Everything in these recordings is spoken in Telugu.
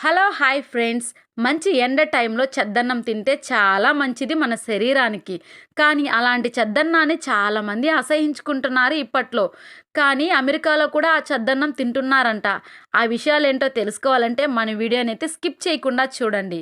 Hello hi friends. మంచి ఎండ టైంలో చెద్దన్నం తింటే చాలా మంచిది మన శరీరానికి. కానీ అలాంటి చెద్దన్నాన్ని చాలామంది అసహించుకుంటున్నారు ఇప్పట్లో. కానీ అమెరికాలో కూడా ఆ చద్దన్నం తింటున్నారంట. ఆ విషయాలు ఏంటో తెలుసుకోవాలంటే మన వీడియోని అయితే స్కిప్ చేయకుండా చూడండి.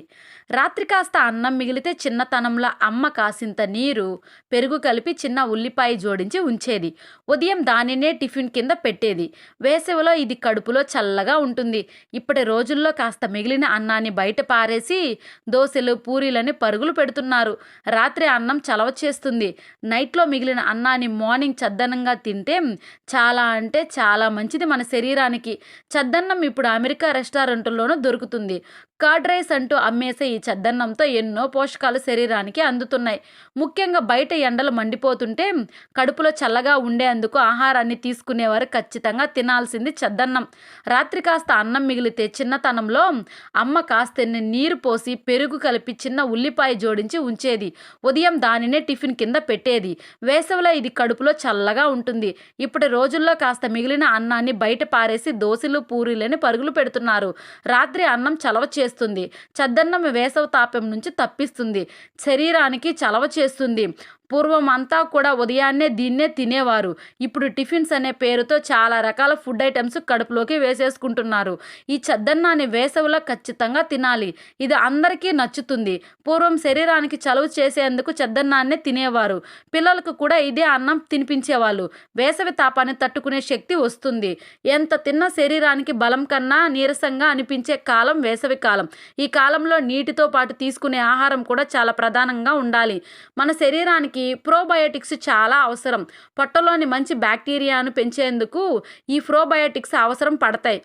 రాత్రి కాస్త అన్నం మిగిలితే చిన్నతనంలో అమ్మ కాసింత నీరు పెరుగు కలిపి చిన్న ఉల్లిపాయ జోడించి ఉంచేది. ఉదయం దానినే టిఫిన్ కింద పెట్టేది. వేసవిలో ఇది కడుపులో చల్లగా ఉంటుంది. ఇప్పటి రోజుల్లో కాస్త మిగిలిన అన్నాన్ని బయట పారేసి దోశలు పూరీలని పరుగులు పెడుతున్నారు. రాత్రి అన్నం చలవ చేస్తుంది. నైట్లో మిగిలిన అన్నాన్ని మార్నింగ్ చద్దనంగా తింటే చాలా అంటే చాలా మంచిది. మన శరీరానికి చద్దన్నం ఇప్పుడు అమెరికా రెస్టారెంట్లోనూ దొరుకుతుంది. కర్డ్ రైస్ అంటూ అమ్మేసే ఈ చద్దన్నంతో ఎన్నో పోషకాలు శరీరానికి అందుతున్నాయి. ముఖ్యంగా బయట ఎండలు మండిపోతుంటే కడుపులో చల్లగా ఉండేందుకు ఆహారాన్ని తీసుకునేవారు ఖచ్చితంగా తినాల్సింది చద్దన్నం. రాత్రి కాస్త అన్నం మిగిలితే చిన్నతనంలో అమ్మ కాస్తెన్ని నీరు పోసి పెరుగు కలిపి చిన్న ఉల్లిపాయ జోడించి ఉంచేది. ఉదయం దానినే టిఫిన్ కింద పెట్టేది. వేసవిలో ఇది కడుపులో చల్లగా ఉంటుంది. ఇప్పటి రోజుల్లో కాస్త మిగిలిన అన్నాన్ని బయట పారేసి దోశలు పూరీలని పరుగులు పెడుతున్నారు. రాత్రి అన్నం చలవ చేస్తుంది. చద్దన్నం వేసవి తాపం నుంచి తప్పిస్తుంది. శరీరానికి చలవ చేస్తుంది. పూర్వం అంతా కూడా ఉదయాన్నే దీన్నే తినేవారు. ఇప్పుడు టిఫిన్స్ అనే పేరుతో చాలా రకాల ఫుడ్ ఐటమ్స్ కడుపులోకి వేసేసుకుంటున్నారు. ఈ చద్దన్నాన్ని వేసవిలో ఖచ్చితంగా తినాలి. ఇది అందరికీ నచ్చుతుంది. పూర్వం శరీరానికి చలువ చేసేందుకు చద్దన్నాన్నే తినేవారు. పిల్లలకు కూడా ఇదే అన్నం తినిపించేవాళ్ళు. వేసవి తాపాన్ని తట్టుకునే శక్తి వస్తుంది. ఎంత తిన్న శరీరానికి బలం కన్నా నీరసంగా అనిపించే కాలం వేసవి కాలం. ఈ కాలంలో నీటితో పాటు తీసుకునే ఆహారం కూడా చాలా ప్రధానంగా ఉండాలి. మన శరీరానికి మనకి ప్రోబయోటిక్స్ చాలా అవసరం. పొట్టలోని మంచి బ్యాక్టీరియాను పెంచేందుకు ఈ ప్రోబయోటిక్స్ అవసరం పడతాయి.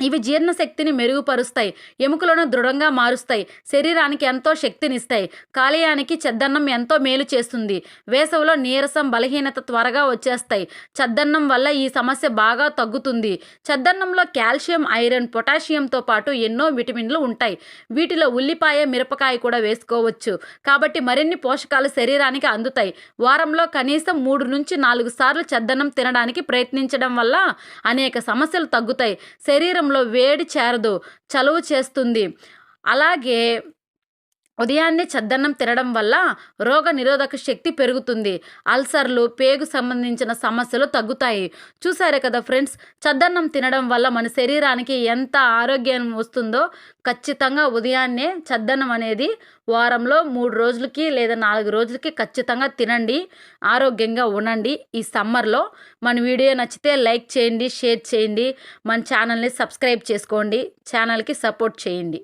ఇవి జీర్ణశక్తిని మెరుగుపరుస్తాయి ఎముకలను దృఢంగా మారుస్తాయి శరీరానికి ఎంతో శక్తినిస్తాయి కాలేయానికి చెద్దన్నం ఎంతో మేలు చేస్తుంది వేసవిలో నీరసం బలహీనత త్వరగా వచ్చేస్తాయి. చెద్దన్నం వల్ల ఈ సమస్య బాగా తగ్గుతుంది. చెద్దన్నంలో కాల్షియం ఐరన్ పొటాషియంతో పాటు ఎన్నో విటమిన్లు ఉంటాయి. వీటిలో ఉల్లిపాయ మిరపకాయ కూడా వేసుకోవచ్చు. కాబట్టి మరిన్ని పోషకాలు శరీరానికి అందుతాయి. వారంలో కనీసం మూడు నుంచి నాలుగు సార్లు చెద్దన్నం తినడానికి ప్రయత్నించడం వల్ల అనేక సమస్యలు తగ్గుతాయి. శరీరం శరీరంలో వేడి చేరదు చలువ చేస్తుంది. అలాగే ఉదయాన్నే చద్దన్నం తినడం వల్ల రోగ నిరోధక శక్తి పెరుగుతుంది. అల్సర్లు పేగు సంబంధించిన సమస్యలు తగ్గుతాయి. చూసారే కదా ఫ్రెండ్స్ చద్దన్నం తినడం వల్ల మన శరీరానికి ఎంత ఆరోగ్యం వస్తుందో ఖచ్చితంగా ఉదయాన్నే చద్దన్నం అనేది వారంలో మూడు రోజులకి లేదా నాలుగు రోజులకి ఖచ్చితంగా తినండి ఆరోగ్యంగా ఉండండి. ఈ సమ్మర్లో మన వీడియో నచ్చితే లైక్ చేయండి షేర్ చేయండి. మన ఛానల్ని సబ్స్క్రైబ్ చేసుకోండి ఛానల్కి సపోర్ట్ చేయండి.